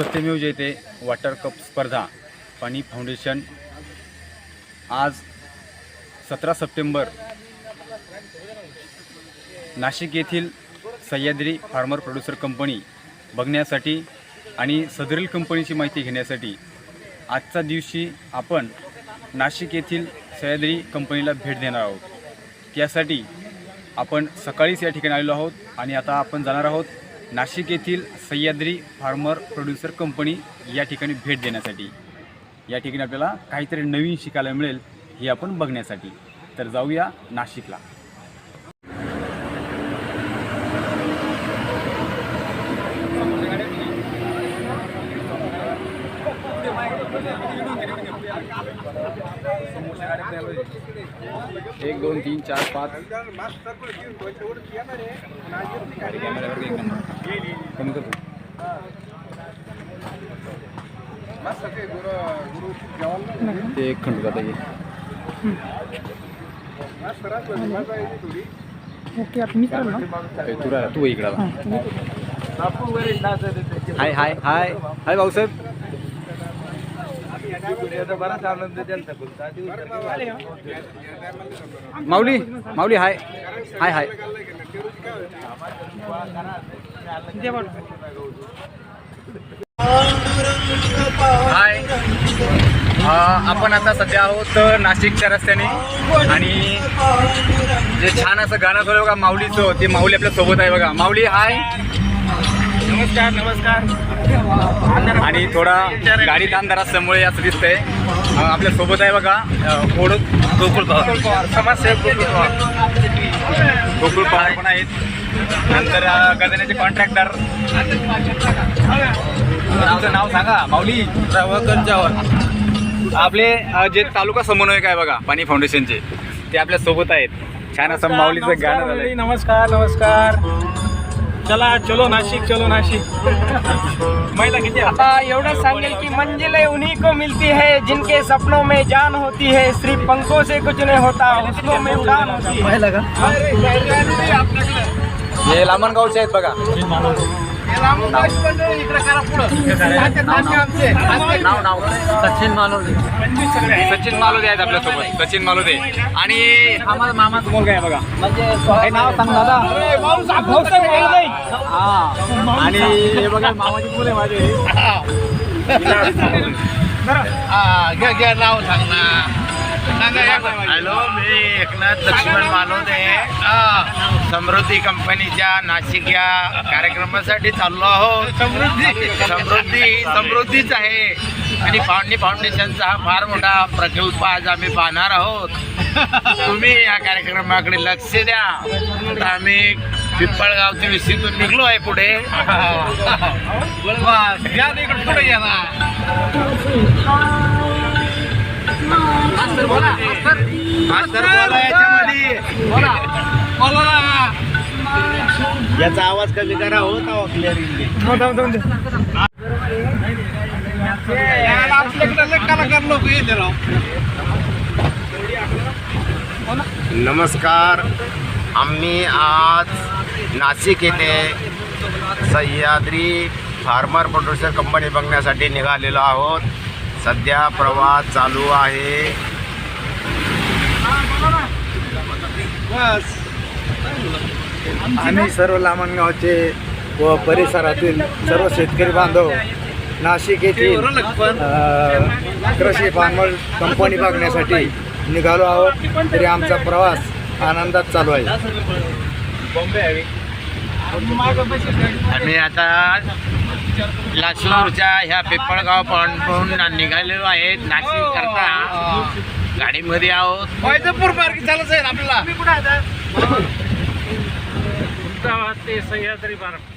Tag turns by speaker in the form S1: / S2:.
S1: सत्यमेव जयते water cup स्पर्धा पाणी foundation. आज सतरा सप्टेंबर नाशिक येथील सह्याद्री फार्मर प्रोड्युसर कंपनी बघण्यासाठी आणि सदरील कंपनीची माहिती घेण्यासाठी आजच्या दिवशी आपण नाशिक येथील सह्याद्री कंपनीला भेट देणार आहोत. त्यासाठी आपण सकाळीच या ठिकाणी आलेलो आहोत आणि आता आपण जाणार आहोत नाशिक येथील सह्याद्री फार्मर प्रोड्युसर कंपनी या ठिकाणी भेट देण्यासाठी. या ठिकाणी आपल्याला काहीतरी नवीन शिकायला मिळेल हे आपण बघण्यासाठी. तर जाऊया नाशिकला. एक दोन तीन चार पाच. कमी करतो. ते एक खंड जाता येईल ते इकडे. हाय हाय हाय. हाय भाऊसाहेब. माऊली माऊली हाय. हाय हाय. हाय. आपण आता सध्या आहोत नाशिकच्या रस्त्याने. आणि जे छान असं गाणं झालं बघा माऊलीचं ते माऊली आपल्यासोबत आहे बघा. माऊली हाय. नमस्कार नमस्कार. आणि थोडा गाडीत अंधार असल्यामुळे असं दिसतंय. आपल्यासोबत आहे बघा गोड गोकुळ पवार. समाजसेवक गोकुळ पवार. गोकुळ पवार पण आहेत. नंतर अ, गजाण्याचे कॉन्ट्रॅक्टर तुमचं नाव सांगा माऊली. आपले अ, जे तालुका समन्वयक आहे बघा पाणी फाउंडेशनचे ते आपल्यासोबत आहेत. छान असं माऊलीचं गाणं
S2: नमस्कार नमस्कार. चला चलो नाशिक चलो नाशिक. महिला किती एवढं सांगेल की मंजिलें उन्हीं को मिलती है जिनके सपनों में जान होती है। सिर्फ़ पंखों से कुछ नहीं होता हौसलों में उड़ान होती है।
S1: हे लामणगावचे आहेत बघा. नाव नाव
S2: सचिन मालोले
S1: सचिन मालोदे आहेत आपल्यासोबत. सचिन मालोदे. आणि हा माझा मामाचा मुलगा आहे बघा.
S2: म्हणजे
S1: हे नाव सांग दादा. हा आणि हे बघा मामाची मुलं आहे माझे.
S3: घ्या घ्या नाव सांग ना. हॅलो मी एकनाथ लक्ष्मण मालोदे हा, समृद्धी कंपनीच्या नाशिक या कार्यक्रमासाठी चाललो आहोत. समृद्धी. समृद्धी समृद्धीच आहे. आणि पावणी फाउंडेशनचा हा फार मोठा प्रकल्प आज आम्ही पाहणार आहोत. तुम्ही या कार्यक्रमाकडे लक्ष द्या. तर आम्ही पिंपळगाव ते विसीतून निघलो आहे पुढे. या मास्तर बोला मास्तर बोला याच्यामध्ये. बोला. बोला. याचा आवाज कमी करा होत आहो क्लिअर आपल्याकडे कलाकार लोक येते राव. नमस्कार. आम्ही आज नाशिक येथे सह्याद्री फार्मर प्रोड्युसर कंपनी बघण्यासाठी निघालेलो आहोत. सध्या प्रवास चालू आहे.
S4: आम्ही सर्व लामणगावचे व परिसरातील सर्व शेतकरी बांधव नाशिक येथील कृषी फार्मर कंपनी बघण्यासाठी निघालो आहोत. तरी आमचा प्रवास आनंदात चालू आहे.
S3: आम्ही आता लासूरच्या ह्या पिंपळगाव पाहून निघालेलो आहेत. नाशिक करता. गाडीमध्ये आहोत. वैजपूर मार्गी चालत आहे आपल्याला
S2: ते सह्याद्री फार्म